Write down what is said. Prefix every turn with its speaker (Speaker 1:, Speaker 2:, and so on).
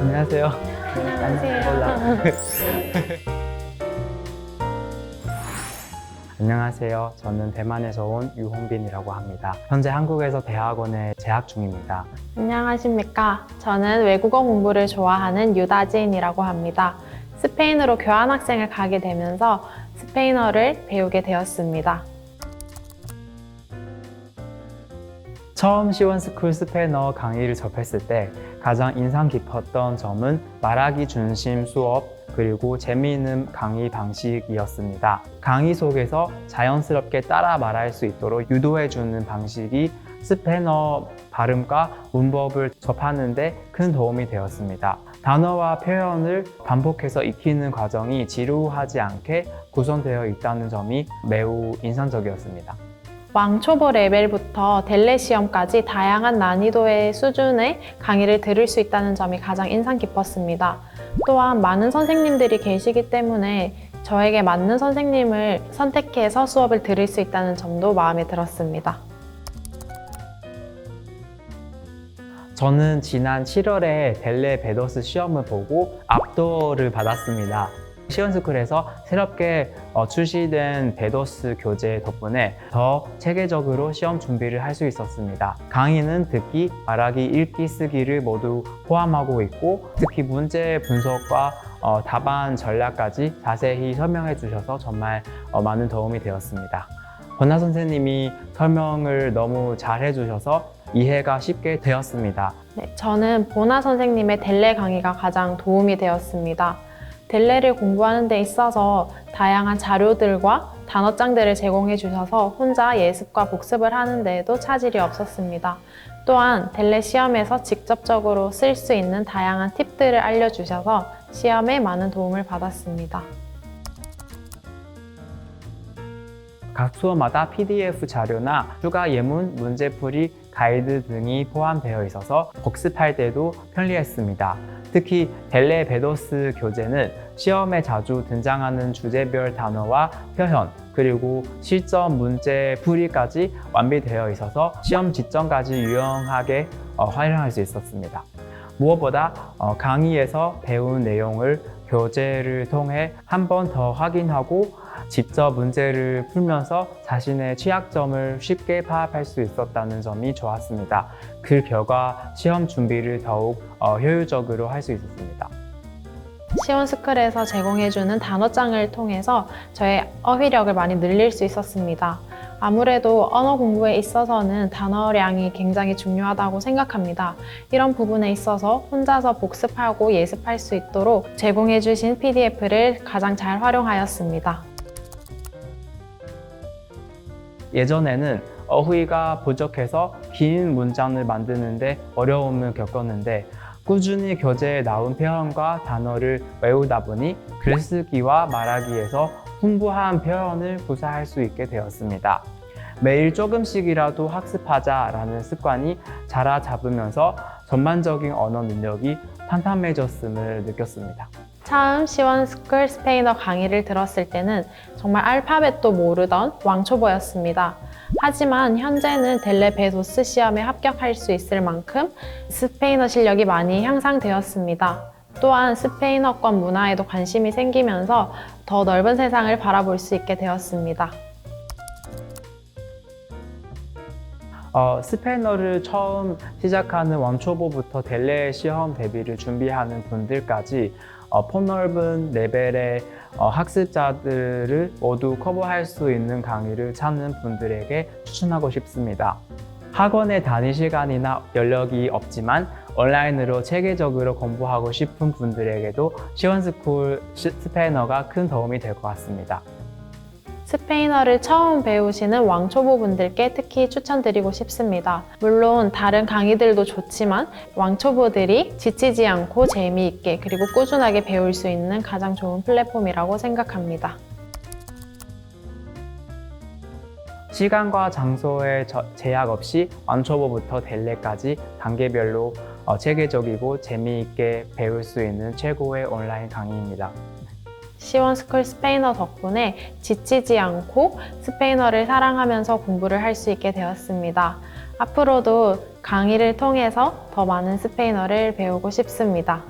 Speaker 1: 안녕하세요.
Speaker 2: 안녕하세요.
Speaker 1: 안녕하세요. 저는 대만에서 온 유홍빈이라고 합니다. 현재 한국에서 대학원에 재학 중입니다.
Speaker 2: 안녕하십니까. 저는 외국어 공부를 좋아하는 유다진이라고 합니다. 스페인으로 교환학생을 가게 되면서 스페인어를 배우게 되었습니다.
Speaker 1: 처음 시원스쿨 스페인어 강의를 접했을 때 가장 인상 깊었던 점은 말하기 중심 수업 그리고 재미있는 강의 방식이었습니다. 강의 속에서 자연스럽게 따라 말할 수 있도록 유도해주는 방식이 스페인어 발음과 문법을 접하는데 큰 도움이 되었습니다. 단어와 표현을 반복해서 익히는 과정이 지루하지 않게 구성되어 있다는 점이 매우 인상적이었습니다.
Speaker 2: 왕초보 레벨부터 델레 시험까지 다양한 난이도의 수준의 강의를 들을 수 있다는 점이 가장 인상 깊었습니다. 또한 많은 선생님들이 계시기 때문에 저에게 맞는 선생님을 선택해서 수업을 들을 수 있다는 점도 마음에 들었습니다.
Speaker 1: 저는 지난 7월에 델레 베더스 시험을 보고 압도를 받았습니다. 시원스쿨에서 새롭게 어, 출시된 베더스 교재 덕분에 더 체계적으로 시험 준비를 할 수 있었습니다. 강의는 듣기, 말하기, 읽기, 쓰기를 모두 포함하고 있고 특히 문제 분석과 어, 답안 전략까지 자세히 설명해 주셔서 정말 어, 많은 도움이 되었습니다. 권나 선생님이 설명을 너무 잘 해주셔서 이해가 쉽게 되었습니다.
Speaker 2: 네, 저는 보나 선생님의 델레 강의가 가장 도움이 되었습니다. 델레를 공부하는 데 있어서 다양한 자료들과 단어장들을 제공해 주셔서 혼자 예습과 복습을 하는 데에도 차질이 없었습니다. 또한 델레 시험에서 직접적으로 쓸 수 있는 다양한 팁들을 알려주셔서 시험에 많은 도움을 받았습니다.
Speaker 1: 각 수업마다 PDF 자료나 추가 예문, 문제풀이, 가이드 등이 포함되어 있어서 복습할 때도 편리했습니다. 특히 델레 베더스 교재는 시험에 자주 등장하는 주제별 단어와 표현, 그리고 실전 문제 풀이까지 완비되어 있어서 시험 직전까지 유용하게 어, 활용할 수 있었습니다. 무엇보다 어, 강의에서 배운 내용을 교재를 통해 한 번 더 확인하고 직접 문제를 풀면서 자신의 취약점을 쉽게 파악할 수 있었다는 점이 좋았습니다. 그 결과 시험 준비를 더욱 어, 효율적으로 할 수 있었습니다.
Speaker 2: 시원스쿨에서 제공해주는 단어장을 통해서 저의 어휘력을 많이 늘릴 수 있었습니다. 아무래도 언어 공부에 있어서는 단어량이 굉장히 중요하다고 생각합니다. 이런 부분에 있어서 혼자서 복습하고 예습할 수 있도록 제공해주신 PDF를 가장 잘 활용하였습니다.
Speaker 1: 예전에는 어휘가 부족해서 긴 문장을 만드는데 어려움을 겪었는데 꾸준히 교재에 나온 표현과 단어를 외우다 보니 글쓰기와 말하기에서 풍부한 표현을 구사할 수 있게 되었습니다. 매일 조금씩이라도 학습하자라는 습관이 자라잡으면서 전반적인 언어 능력이 탄탄해졌음을 느꼈습니다.
Speaker 2: 처음 시원 스쿨 스페인어 강의를 들었을 때는 정말 알파벳도 모르던 왕초보였습니다. 하지만 현재는 델레베도스 시험에 합격할 수 있을 만큼 스페인어 실력이 많이 향상되었습니다. 또한 스페인어권 문화에도 관심이 생기면서 더 넓은 세상을 바라볼 수 있게 되었습니다.
Speaker 1: 어, 스페인어를 처음 시작하는 왕초보부터 델레 시험 대비를 준비하는 분들까지 어, 폭넓은 레벨의 어, 학습자들을 모두 커버할 수 있는 강의를 찾는 분들에게 추천하고 싶습니다. 학원에 다닐 시간이나 연력이 없지만 온라인으로 체계적으로 공부하고 싶은 분들에게도 시원스쿨 시- 스페인어가 큰 도움이 될 것 같습니다.
Speaker 2: 스페인어를 처음 배우시는 왕초보 분들께 특히 추천드리고 싶습니다. 물론 다른 강의들도 좋지만 왕초보들이 지치지 않고 재미있게 그리고 꾸준하게 배울 수 있는 가장 좋은 플랫폼이라고 생각합니다.
Speaker 1: 시간과 장소의 저- 제약 없이 완초보부터 델레까지 단계별로 어, 체계적이고 재미있게 배울 수 있는 최고의 온라인 강의입니다.
Speaker 2: 시원스쿨 스페인어 덕분에 지치지 않고 스페인어를 사랑하면서 공부를 할 수 있게 되었습니다. 앞으로도 강의를 통해서 더 많은 스페인어를 배우고 싶습니다.